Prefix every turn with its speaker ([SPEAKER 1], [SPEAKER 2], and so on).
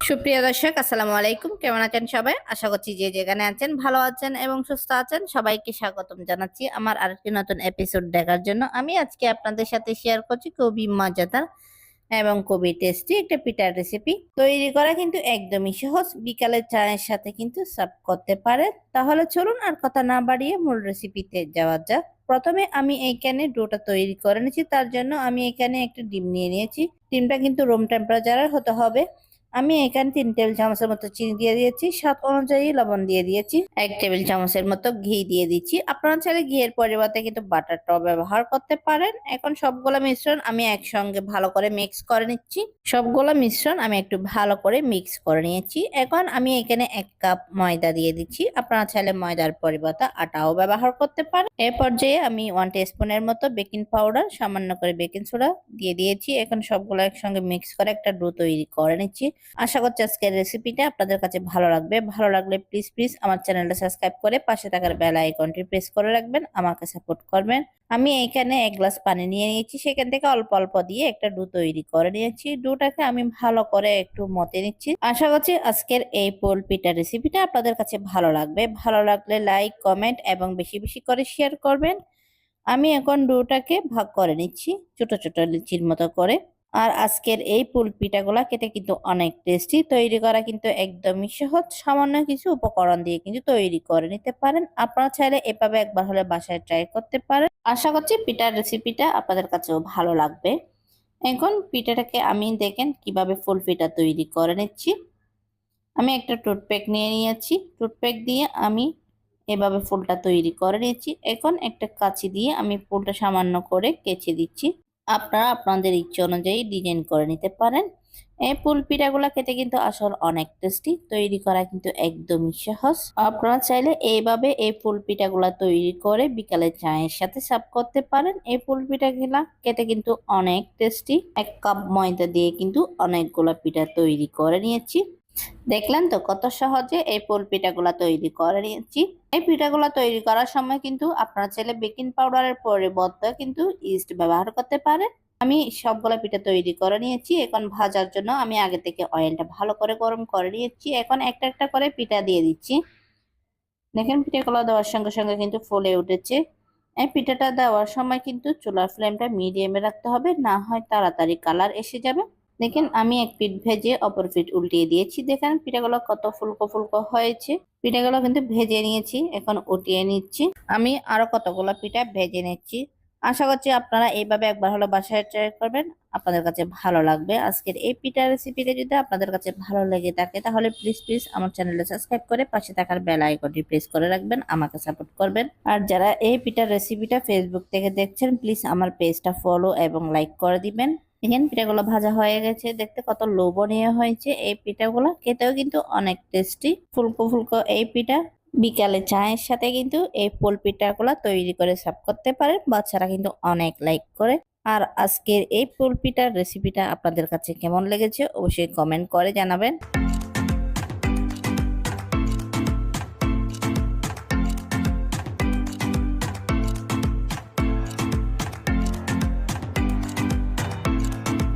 [SPEAKER 1] সুপ্রিয় দর্শক, আসসালামু আলাইকুম। কেমন আছেন সবাই? আশা করছি যে যেখানে আছেন, ভালো আছেন এবং সুস্থ আছেন। সবাইকে স্বাগতম জানাচ্ছি আমার আরেকটি নতুন এপিসোড দেখার জন্য। আমি আজকে আপনাদের সাথে শেয়ার করছি কবি মজাদার এবং কবি টেস্টি একটা পিঠার রেসিপি তৈরি করা কিন্তু একদমই সহজ। বিকালের চায়ের সাথে কিন্তু সার্ভ করতে পারে তাহলে চলুন আর কথা না বাড়িয়ে মূল রেসিপিতে যাওয়া যাক। প্রথমে আমি এইখানে ডোটা তৈরি করে নিয়েছি। তার জন্য আমি এখানে একটা ডিম নিয়ে নিয়েছি। ডিমটা কিন্তু রুম টেম্পারেচারের হতে হবে। আমি এখানে তিন টেবিল চামচের মতো চিনি দিয়ে দিয়েছি, স্বাদ অনুযায়ী লবণ দিয়ে দিয়েছি, এক টেবিল চামচের মতো ঘি দিয়ে দিচ্ছি আপনারা চাইলে ঘিয়ের পরিবর্তে কিন্তু বাটারটাও ব্যবহার করতে পারেন। এখন সবগুলো মিশ্রণ আমি একসঙ্গে ভালো করে মিক্স করে নিচ্ছি। সবগুলো মিশ্রণ আমি একটু ভালো করে মিক্স করে নিয়েছি। এখন আমি এখানে এক কাপ ময়দা দিয়ে দিচ্ছি। আপনারা চাইলে ময়দার পরিবর্তে আটাও ব্যবহার করতে পারেন। এ পর্যায়ে আমি ওয়ান টিস্পুনের মতো বেকিং পাউডার সামান্য করে বেকিং সোডা দিয়ে দিয়েছি। এখন সবগুলো একসঙ্গে মিক্স করে একটা ডো তৈরি করে নিচ্ছি। আশা করছি আজকের রেসিপিটা আপনাদের কাছে ভালো লাগবে। ভালো লাগলে প্লিজ প্লিজ আমার চ্যানেলটা সাবস্ক্রাইব করে পাশে থাকার বেল আইকনটি প্রেস করে রাখবেন, আমাকে সাপোর্ট করবেন। আমি এখানে এক গ্লাস পানি নিয়ে নিয়েছি, সেখান থেকে অল্প অল্প দিয়ে একটা ডু তৈরি করে নিয়েছি। ডুটাকে আমি ভালো করে একটু মতে নিচ্ছি। আশা করছি আজকের এই পোল পিঠা রেসিপিটা আপনাদের কাছে ভালো লাগবে। ভালো লাগলে লাইক কমেন্ট এবং বেশি বেশি করে শেয়ার করবেন। আমি এখন ডুটাকে ভাগ করে নিচ্ছি, ছোট ছোট লিচির মতো করে। আর আজকের এই পুল পিঠাগুলা খেতে কিন্তু অনেক টেস্টি তৈরি করা কিন্তু একদমই সহজ। সামান্য কিছু উপকরণ দিয়ে কিন্তু তৈরি করে নিতে পারেন। আপনারা চাইলে এভাবে একবার হলে বাসায় ট্রাই করতে পারেন। আশা করছি পিঠার রেসিপিটা আপনাদের কাছেও ভালো লাগবে। এখন পিঠাটাকে আমি দেখেন কীভাবে ফুল পিঠা তৈরি করে নিচ্ছি। আমি একটা টুথপেক নিয়ে নিয়েছি। টুথপেক দিয়ে আমি এভাবে ফুলটা তৈরি করে নিয়েছি। এখন একটা কাঁচি দিয়ে আমি ফুলটা সামান্য করে কেচে দিচ্ছি। আপনারা আপনাদের ইচ্ছে অনুযায়ী ডিজাইন করে নিতে পারেন। এই ফুল পিঠাগুলো খেতে কিন্তু আসল অনেক টেস্টি তৈরি করা কিন্তু একদমই সহজ। আপনারা চাইলে এইভাবে এই ফুল পিঠাগুলা তৈরি করে বিকালে চায়ের সাথে সার্ভ করতে পারেন। এই ফুল পিঠাগুলা খেতে কিন্তু অনেক টেস্টি এক কাপ ময়দা দিয়ে কিন্তু অনেকগুলো পিঠা তৈরি করে নিয়েছি। দেখলেন তো কত সহজে এই পোল পিঠাগুলা তৈরি করে নিয়েছি। এই পিঠাগুলা তৈরি করার সময় কিন্তু আপনার ছেলে বেকিং পাউডারের পরিবর্তে কিন্তু ইস্ট ব্যবহার করতে পারেন আমি সবগুলা পিঠা তৈরি করে নিয়েছি, এখন ভাজার জন্য আমি আগে থেকে অয়েলটা ভালো করে গরম করে নিয়েছি, এখন একটা একটা করে পিঠা দিয়ে দিচ্ছি। দেখেন পিঠাগুলো দেওয়ার সঙ্গে সঙ্গে কিন্তু ফুলে উঠেছে। এই পিঠাটা দেওয়ার সময় কিন্তু চুলার ফ্লেমটা মিডিয়ামে রাখতে হবে, না হয় তাড়াতাড়ি কালার এসে যাবে। দেখেন, আমি এক পিঠ ভেজে অপর পিঠ উল্টিয়ে দিয়েছি। দেখেন, পিঠাগুলো কত ফুলকো ফুলকো হয়েছে। পিঠাগুলো কিন্তু ভেজে নিয়েছি, এখন উঠিয়ে নিচ্ছি। আমি আরও কতগুলো পিঠা ভেজে নিচ্ছি। আশা করছি আপনারা এইভাবে একবার হলো বাসায় ট্রাই করবেন। আপনাদের কাছে ভালো লাগবে। আজকের এই পিঠা রেসিপিটা যদি আপনাদের কাছে ভালো লেগে থাকে, তাহলে প্লিজ প্লিজ আমার চ্যানেলটা সাবস্ক্রাইব করে পাশে থাকার বেল আইকনটি প্রেস করে রাখবেন, আমাকে সাপোর্ট করবেন। আর যারা এই পিঠার রেসিপিটা ফেসবুক থেকে দেখছেন প্লিজ আমার পেজটা ফলো এবং লাইক করে দিবেন। দেখেন পিঠাগুলো ভাজা হয়ে গেছে। দেখতে কত লোভনীয় হয়েছে এই পিঠাগুলো। খেতেও কিন্তু অনেক টেস্টি ফুলকো ফুলকো এই পিঠা। বিকালে চায়ের সাথে কিন্তু এই পোল পিঠাগুলো তৈরি করে সার্ভ করতে পারেন। বাচ্চারা কিন্তু অনেক লাইক করে। আর আজকের এই পোল পিঠার রেসিপিটা আপনাদের কাছে কেমন লেগেছে অবশ্যই কমেন্ট করে জানাবেন।